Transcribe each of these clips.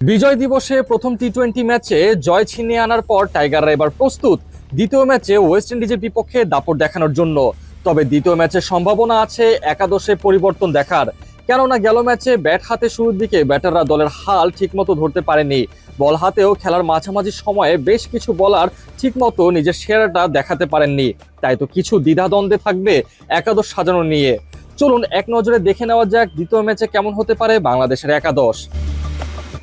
বিজয় দিবসে প্রথম T twenty ম্যাচে জয় ছিনিয়ে আনার পর টাইগাররা এবার প্রস্তুত। দ্বিতীয় ম্যাচে ওয়েস্ট ইন্ডিজের বিপক্ষে দাপট দেখানোর জন্য। তবে দ্বিতীয় ম্যাচে সম্ভাবনা আছে একাদশে পরিবর্তন দেখার। কেননা গেল ম্যাচে ব্যাট হাতে শুরুর দিকে ব্যাটাররা দলের হাল ঠিকমতো ধরতে পারেনি। বল হাতেও খেলার মাঝামাঝি সময়ে বেশ কিছু বলার ঠিকমতো নিজের সেরাটা দেখাতে পারেননি। তাই তো কিছু দ্বিধাদ্বন্দ্বে থাকবে একাদশ সাজানো নিয়ে। চলুন এক নজরে দেখে নেওয়া যাক দ্বিতীয় ম্যাচে কেমন হতে পারে বাংলাদেশের একাদশ।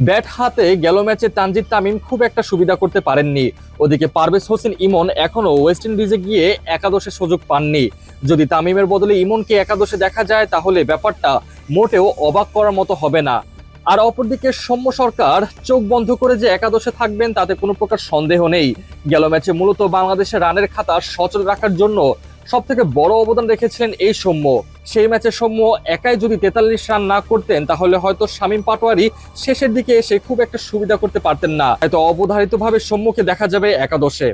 ব্যাট হাতে গেল ম্যাচে তানজিদ তামিম খুব একটা সুবিধা করতে পারেননি। ওদিকে পারভেজ হোসেন ইমন এখনও ওয়েস্ট ইন্ডিজে গিয়ে একাদশে সুযোগ পাননি। যদি তামিমের বদলে ইমনকে একাদশে দেখা যায়, তাহলে ব্যাপারটা মোটেও অবাক করার মতো হবে না। আর অপরদিকে সৌম্য সরকার চোখ বন্ধ করে যে একাদশে থাকবেন, তাতে কোনো প্রকার সন্দেহ নেই। গেল ম্যাচে মূলত বাংলাদেশের রানের খাতা সচল রাখার জন্য সব থেকে বড় অবদান রেখেছিলেন এই সৌম্য। সেই ম্যাচে সৌম্য একাই যদি তেতাল্লিশ রান না করতেন, তাহলে হয়তো শামীম পাটোয়ারি শেষের দিকে এসে খুব একটা সুবিধা করতে পারতেন না। হয়তো অবধারিতভাবে সৌম্যকে দেখা যাবে একাদশে।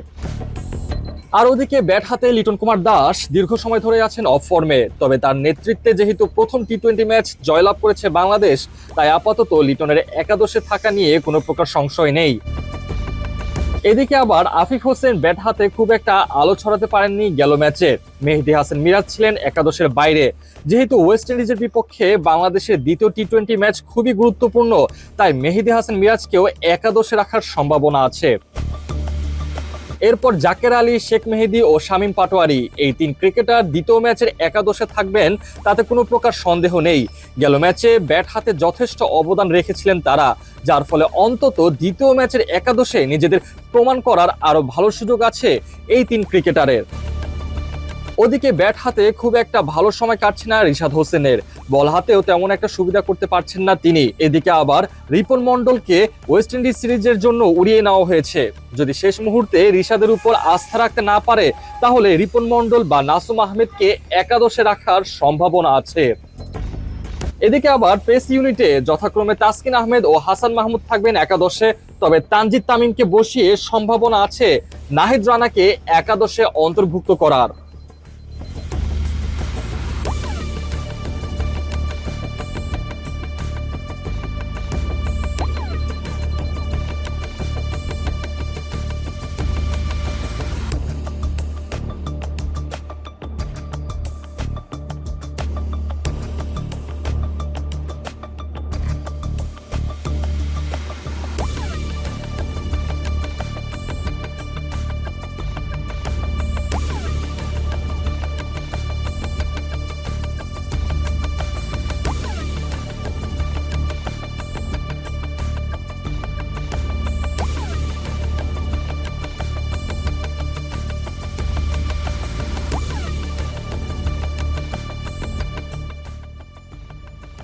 আর ওদিকে ব্যাট হাতে লিটন কুমার দাস দীর্ঘ সময় ধরে আছেন অফ ফর্মে। তবে তার নেতৃত্বে যেহেতু প্রথম টি টোয়েন্টি ম্যাচ জয়লাভ করেছে বাংলাদেশ, তাই আপাতত লিটনের একাদশে থাকা নিয়ে কোনো প্রকার সংশয় নেই। এদিকে আবার আফিফ হোসেন ব্যাট হাতে খুব একটা আলো ছড়াতে পারেননি গেল ম্যাচে। মেহেদি হাসান মিরাজ ছিলেন একাদশের বাইরে। যেহেতু ওয়েস্ট ইন্ডিজের বিপক্ষে বাংলাদেশের দ্বিতীয় টি টোয়েন্টি ম্যাচ খুবই গুরুত্বপূর্ণ, তাই মেহেদি হাসান মিরাজকেও একাদশে রাখার সম্ভাবনা আছে। এরপর জাকের আলী, শেখ মেহেদি ও শামীম পাটোয়ারি এই তিন ক্রিকেটার দ্বিতীয় ম্যাচের একাদশে থাকবেন, তাতে কোনো প্রকার সন্দেহ নেই। গেল ম্যাচে ব্যাট হাতে যথেষ্ট অবদান রেখেছিলেন তারা, যার ফলে অন্তত দ্বিতীয় ম্যাচের একাদশে নিজেদের প্রমাণ করার আরও ভালো সুযোগ আছে এই তিন ক্রিকেটারের। ওদিকে ব্যাট হাতে খুব একটা ভালো সময় কাটছে না রিশাদ হোসেনের। বল হাতেও তেমন একটা সুবিধা করতে পারছেন না তিনি। এদিকে আবার রিপন মন্ডলকে ওয়েস্ট ইন্ডিজ সিরিজের জন্য উড়িয়ে নেওয়া হয়েছে। যদি শেষ মুহূর্তে রিশাদের উপর আস্থা রাখতে না পারে, তাহলে রিপন মন্ডল বা নাসুম আহমেদকে একাদশে রাখার সম্ভাবনা আছে। এদিকে আবার পেস ইউনিটে যথাক্রমে তাসকিন আহমেদ ও হাসান মাহমুদ থাকবেন একাদশে। তবে তানজিদ তামিমকে বসিয়ে সম্ভাবনা আছে নাহিদ রানাকে একাদশে অন্তর্ভুক্ত করার।